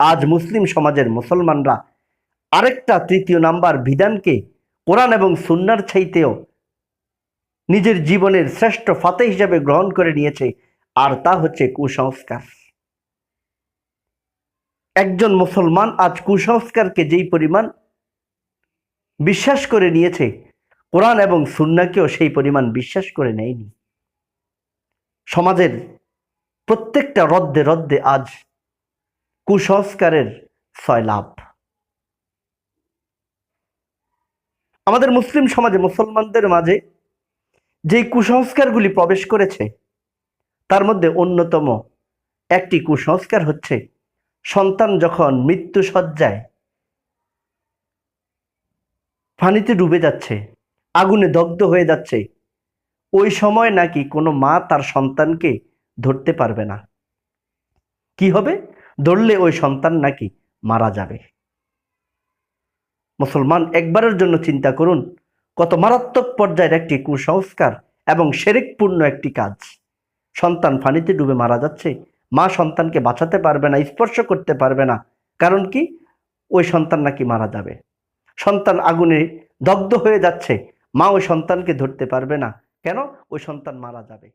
আজ মুসলিম সমাজের মুসলমানরা আরেকটা তৃতীয় নাম্বার বিধানকে কোরআন এবং সুন্নার চাইতেও নিজের জীবনের শ্রেষ্ঠ ফাতে হিসাবে গ্রহণ করে নিয়েছে, আর তা হচ্ছে কুসংস্কার। একজন মুসলমান আজ কুসংস্কারকে যেই পরিমাণ বিশ্বাস করে নিয়েছে, কোরআন এবং সুন্নাকেও সেই পরিমাণ বিশ্বাস করে নেয়নি। সমাজের প্রত্যেকটা রদ্দে রদ্দে আজ কুসংস্কারের সয়লাভ আমাদের মুসলিম সমাজে, মুসলমানদের মাঝে যেই কুসংস্কারগুলি প্রবেশ করেছে, তার মধ্যে অন্যতম একটি কুসংস্কার হচ্ছে, সন্তান যখন মৃত্যু সজ্জায় পানিতে ডুবে যাচ্ছে, আগুনে দগ্ধ হয়ে যাচ্ছে, ওই সময় নাকি কোনো মা তার সন্তানকে ধরতে পারবে না। কি হবে? ধরলে ওই সন্তান নাকি মারা যাবে। মুসলমান একবারের জন্য চিন্তা করুন, কত মারাত্মক পর্যায়ের একটি কুসংস্কার এবং সেরেকপূর্ণ একটি কাজ। সন্তান পানিতে ডুবে মারা যাচ্ছে, মা সন্তানকে বাঁচাতে পারবে না, স্পর্শ করতে পারবে না। কারণ কি? ওই সন্তান নাকি মারা যাবে। সন্তান আগুনে দগ্ধ হয়ে যাচ্ছে, মা ওই সন্তানকে ধরতে পারবে না। কেন? ওই সন্তান মারা যাবে।